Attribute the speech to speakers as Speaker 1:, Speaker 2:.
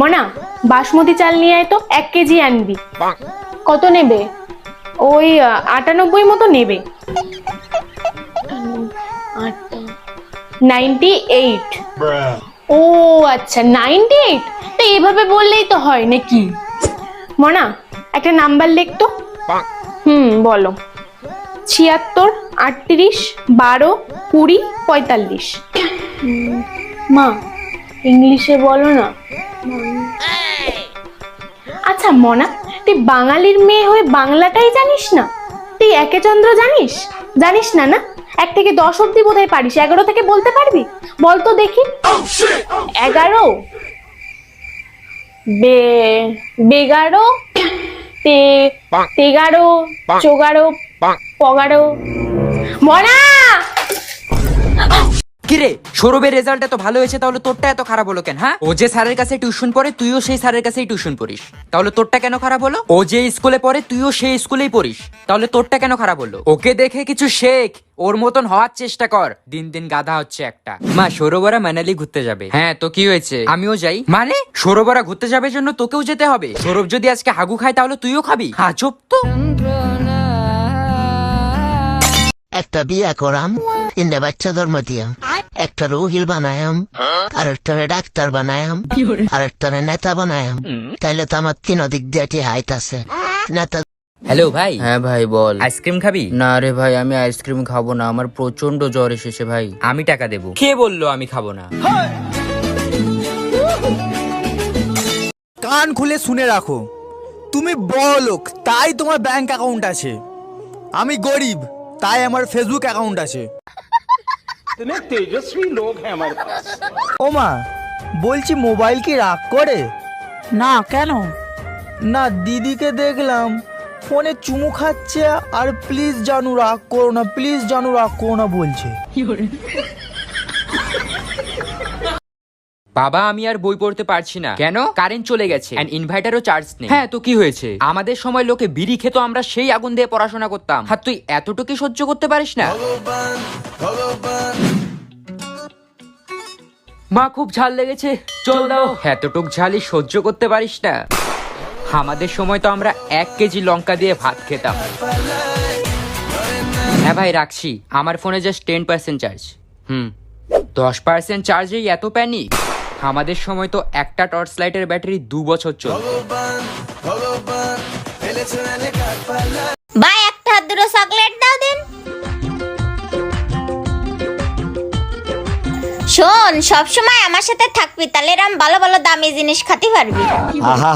Speaker 1: মনা, বাসমতি চাল নিয়ে আয় তো, এক কেজি আনবি। কত নেবে? ওই আটানব্বই মতো নেবে। Ninety eight. ও আচ্ছা নাইনটি এইট? তো এইভাবে বললেই তো হয় নাকি? মনা, একটা নাম্বার লেখ তো। হুম, বলো। ছিয়াত্তর, আটত্রিশ, বারো, কুড়ি, পঁয়তাল্লিশ। মা, ইংলিশে বলো না। আচ্ছা মনা তুই বাঙালির মেয়ে হয়ে বাংলাটাই জানিস না? তুই একে চন্দ্র জানিস? জানিস না না? এক থেকে দশ অব্দি বোধহয় পারিস এগারো থেকে বলতে পারবি? বল তো দেখি। এগারো? বে বেগারো? তে তেগারো? চোগারো? পগারো? মনা!
Speaker 2: কিরে, সৌরভের রেজাল্ট এত ভালো হয়েছে, তাহলে তোরটা এত খারাপ হলো কেন হ্যাঁ? ও যে স্যারের কাছে টিউশন পড়ে, তুইও সেই স্যারের কাছেই টিউশন পড়িস। তাহলে তোরটা কেন খারাপ হলো? ও যে স্কুলে পড়ে, তুইও সেই স্কুলেই পড়িস। তাহলে তোরটা কেন খারাপ হলো? ওকে দেখে কিছু শেখ, ওর মতন হওয়ার চেষ্টা কর। দিন দিন গাধা হচ্ছে একটা। মা, সৌরভরা মানালি ঘুরতে যাবে। হ্যাঁ তো কি হয়েছে? আমিও যাই। মানে? সৌরভরা ঘুরতে যাবে জন্য তোকেও যেতে হবে। সৌরভ যদি আজকে হাগু খায়, তাহলে তুইও খাবি। আজব তো।
Speaker 3: একটা বিয়া করাম তিনটা বাচ্চা জন্ম দিয়াম। একটা রুহিল বানায়াম আর একটা ডাক্তার বানায়াম আর একটা নেতা বানায়াম। তাইলে তো আমার তিন দিক দিয়ে হাইট আছে। নেতা
Speaker 2: হ্যালো ভাই।
Speaker 4: হ্যাঁ ভাই বল।
Speaker 2: আইসক্রিম খাবি?
Speaker 4: না রে ভাই আমি আইসক্রিম খাব না আমার প্রচণ্ড জ্বর এসেছে ভাই।
Speaker 2: আমি টাকা দেবো। কে বলল আমি খাব না?
Speaker 5: কান খুলে শুনে রাখো। তুমি বড় লোক তাই তোমার ব্যাংক অ্যাকাউন্ট আছে। আমি গরিব। তাই আমার ফেসবুক অ্যাকাউন্ট আছে। ওমা বলছি মোবাইল কি রাগ করে?
Speaker 6: না কেন?
Speaker 5: না দিদিকে দেখলাম ফোনে চুমু খাচ্ছে আর প্লিজ জানু রাগ করো না প্লিজ জানু রাগ করো না বলছে।
Speaker 2: বাবা আমি আর বই পড়তে পারছি না। কেন? কারেন্ট চলে গেছে। এন্ড ইনভার্টারও চার্জ নেই। হ্যাঁ তো কি হয়েছে? আমাদের সময় লোকে বিড়ি খেতো আমরা সেই আগুন দিয়ে পড়াশোনা করতাম। আর তুই এতটুকু সহ্য করতে পারিস না? মা খুব ঝাল লেগেছে। চল দাও। এতটুক ঝালই সহ্য করতে পারিস না। আমাদের সময় তো আমরা এক কেজি লঙ্কা দিয়ে ভাত খেতাম। হ্যাঁ ভাই রাখছি। আমার ফোনে জাস্ট টেন পার্সেন্ট চার্জ হুম। দশ পার্সেন্ট চার্জেই এত প্যানিক আমাদের সময় তো একটা টর্চ লাইটের ব্যাটারি দু বছর চল
Speaker 7: ভাই একটা হাত দুটো চকলেট দাও দিন। শোন সবসময় আমার সাথে থাকবি তাহলে এরম ভালো ভালো দামি জিনিস খাতে পারবি।
Speaker 5: আহা